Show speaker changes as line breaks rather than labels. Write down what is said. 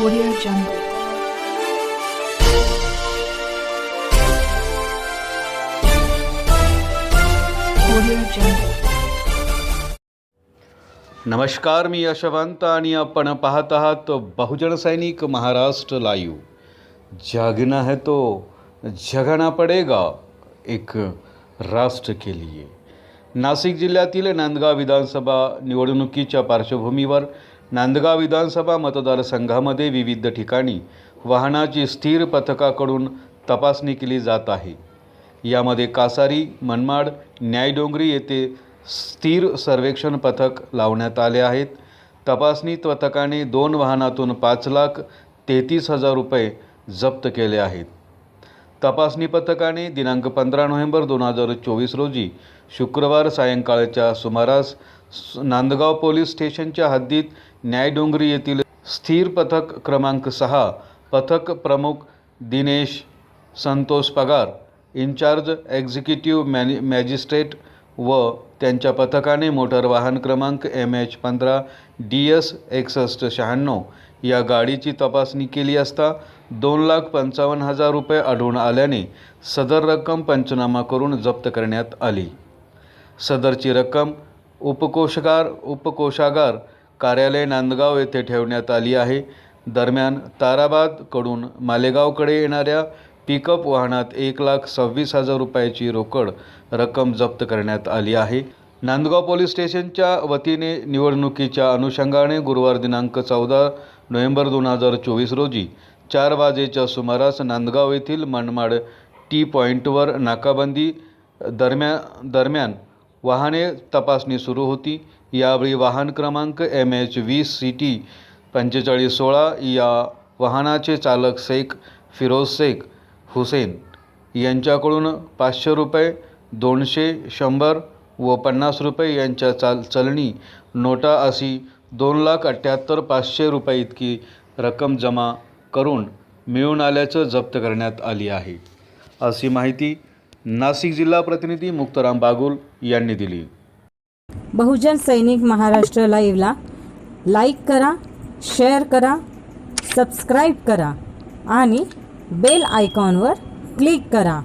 Audio Jungle.
नमस्कार मी यशवंत आणि आपण पाहत आहात बहुजन सैनिक महाराष्ट्र लाईव्ह. जागना है तो जगना पडेगा एक राष्ट्र के लिए. नाशिक जिल्ह्यातील नांदगाव विधानसभा निवडणुकीच्या पार्श्वभूमीवर नांदगाव विधानसभा मतदारसंघामध्ये विविध ठिकाणी वाहनाची स्थिर पथकाकडून तपासणी केली जात आहे. यामध्ये कासारी मनमाड न्यायडोंगरी येथे स्थिर सर्वेक्षण पथक लावण्यात आले आहेत. तपासणी पथकाने दोन वाहनातून पाच लाख तेहतीस हजार रुपये जप्त केले आहेत. तपासणी पथकाने दिनांक पंधरा नोव्हेंबर दोन हजार चोवीस रोजी शुक्रवार सायंकाळच्या सुमारास नांदगाव पोलीस स्टेशनच्या हद्दीत न्यायडोंगरी येथील स्थिर पथक क्रमांक सहा पथक प्रमुख दिनेश संतोष पगार इन्चार्ज एक्झिक्युटिव्ह मॅनि मॅजिस्ट्रेट व त्यांच्या पथकाने मोटर वाहन क्रमांक एम एच पंधरा डी एस एकसष्ट शहाण्णव या गाडीची तपासणी केली असता दोन लाख पंचावन्न हजार रुपये आढळून आल्याने सदर रक्कम पंचनामा करून जप्त करण्यात आली. सदरची रक्कम उपकोषकार उपकोषागार कार्यालय नांदगाव येथे ठेवण्यात आली आहे. दरम्यान ताराबादकडून मालेगावकडे येणाऱ्या पिकअप वाहनात एक लाख सव्वीस हजार रुपयाची रोकड रक्कम जप्त करण्यात आली आहे. नांदगाव पोलीस स्टेशनच्या वतीने निवडणुकीच्या अनुषंगाने गुरुवार दिनांक चौदा नोव्हेंबर दोन हजार चोवीस रोजी चार वाजेच्या सुमारास नांदगाव येथील मनमाड टी पॉईंटवर नाकाबंदी दरम्या दरम्यान वाहने तपासणी सुरू होती. यावेळी वाहन क्रमांक एम एच वीस सी टी पंचेचाळीस सोळा या वाहनाचे चालक शेख फिरोज शेख हुसेन यांच्याकडून पाचशे रुपये दोनशे शंभर व पन्नास रुपये यांच्या चाल चलनी नोटा अशी दोन लाख अठ्ठ्याहत्तर पाचशे रुपये इतकी रक्कम जमा करून मिळून आल्याचं जप्त करण्यात आली आहे. अशी माहिती नाशिक जिल्हा प्रतिनिधी मुक्ताराम बागुल यांनी दिली.
बहुजन सैनिक महाराष्ट्र लाईव्हला लाईक करा शेअर करा सबस्क्राईब करा आणि बेल आयकॉनवर क्लिक करा.